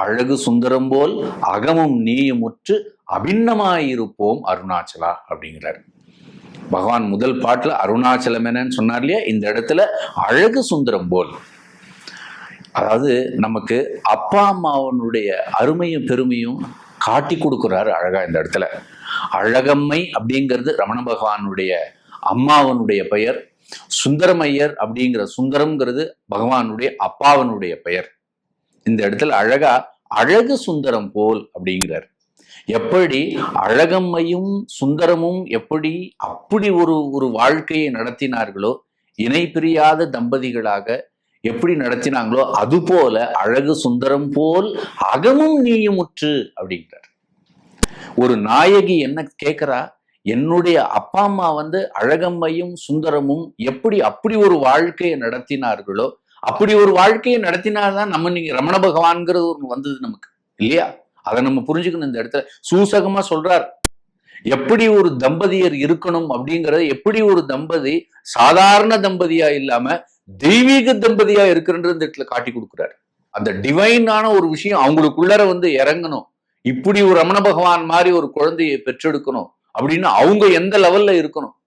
அழகு சுந்தரம் போல் அகமும் நீயும் உற்று அபிண்ணமாயிருப்போம் அருணாச்சலா அப்படிங்கிறார். பகவான் முதல் பாட்டில் அருணாச்சலம் என்னன்னு சொன்னார் இல்லையா? இந்த இடத்துல அழகு சுந்தரம் போல். அதாவது நமக்கு அப்பா அம்மாவனுடைய அருமையும் பெருமையும் காட்டி கொடுக்குறாரு அழகா இந்த இடத்துல. அழகம்மை அப்படிங்கிறது ரமண பகவானுடைய அம்மாவனுடைய பெயர். சுந்தரமையர் அப்படிங்கிற சுந்தரம்ங்கிறது பகவானுடைய அப்பாவனுடைய பெயர். இந்த இடத்துல அழகா அழகு சுந்தரம் போல் அப்படிங்கிறார். எப்படி அழகம்மையும் சுந்தரமும் எப்படி அப்படி ஒரு ஒரு வாழ்க்கையை நடத்தினார்களோ இணை பிரியாத தம்பதிகளாக எப்படி நடத்தினாங்களோ அது போல அழகு சுந்தரம் போல் அகமும் நீயுமுற்று அப்படிங்கிறார். ஒரு நாயகி என்ன கேட்கிறா என்னுடைய அப்பா அம்மா வந்து அழகம்மையும் சுந்தரமும் எப்படி அப்படி ஒரு வாழ்க்கையை நடத்தினார்களோ அப்படி ஒரு வாழ்க்கையை நடத்தினால்தான் நம்ம நீங்க ரமண பகவான்கிறது ஒன்று வந்தது நமக்கு இல்லையா? அதை நம்ம புரிஞ்சுக்கணும் இந்த இடத்துல. சூசகமா சொல்றார் எப்படி ஒரு தம்பதியர் இருக்கணும் அப்படிங்கறது எப்படி ஒரு தம்பதி சாதாரண தம்பதியா இல்லாம தெய்வீக தம்பதியா இருக்கிறன்றது இந்த இடத்துல காட்டி கொடுக்குறாரு. அந்த டிவைனான ஒரு விஷயம் அவங்களுக்குள்ளர வந்து இறங்கணும். இப்படி ஒரு ரமண பகவான் மாதிரி ஒரு குழந்தையை பெற்றெடுக்கணும். அப்படின்னு அவங்க எந்த லெவல்ல இருக்கணும்?